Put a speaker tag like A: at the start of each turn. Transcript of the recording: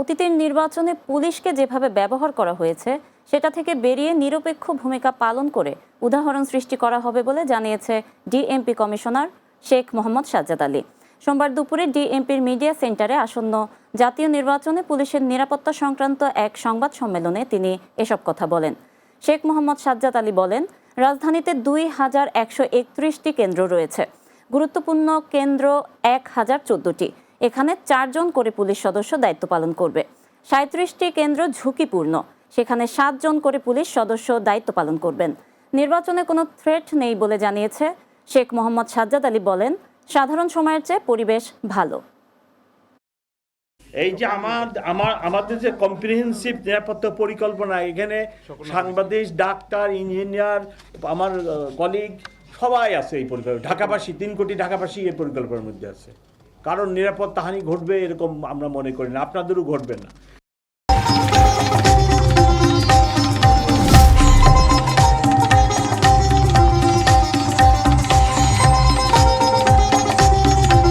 A: অতীতের নির্বাচনে পুলিশকে যেভাবে ব্যবহার করা হয়েছে, সেটা থেকে বেরিয়ে নিরপেক্ষ ভূমিকা পালন করে উদাহরণ সৃষ্টি করা হবে বলে জানিয়েছে ডিএমপি কমিশনার শেখ মোহাম্মদ সাজ্জাদ আলী। সোমবার দুপুরে ডিএমপির মিডিয়া সেন্টারে আসন্ন জাতীয় নির্বাচনে পুলিশের নিরাপত্তা সংক্রান্ত এক সংবাদ সম্মেলনে তিনি এসব কথা বলেন। শেখ মোহাম্মদ সাজ্জাদ আলী বলেন, রাজধানীতে দুই হাজার একশো একত্রিশটি কেন্দ্র রয়েছে। গুরুত্বপূর্ণ কেন্দ্র এক হাজার চোদ্দটি। এখানে চারজন করে পুলিশ সদস্য দায়িত্ব পালন করবে। সাঁত্রিশটি কেন্দ্র ঝুঁকিপূর্ণ। সেখানে সাতজন করে পুলিশ সদস্য দায়িত্ব পালন করবেন। নির্বাচনে কোনো থ্রেট নেই বলে জানিয়েছে শেখ মোহাম্মদ সাজ্জাদ আলী বলেন, সাধারণ সময়ের চেয়ে পরিবেশ ভালো।
B: এই যে আমার আমার, আমাদের যে কম্প্রিহেন্সিভ নিরাপত্তা পরিকল্পনা, এখানে সাংবাদিক, ডাক্তার ইঞ্জিনিয়ার আমার কলিগ সবাই আছে এই পরিকল্পনা। ঢাকাবাসী, তিন কোটি ঢাকাবাসী এই পরিকল্পনার মধ্যে আছে। কারণ নিরাপত্তা হানি ঘটবে এরকম আমরা মনে করি না আপনাদেরও ঘটবে না।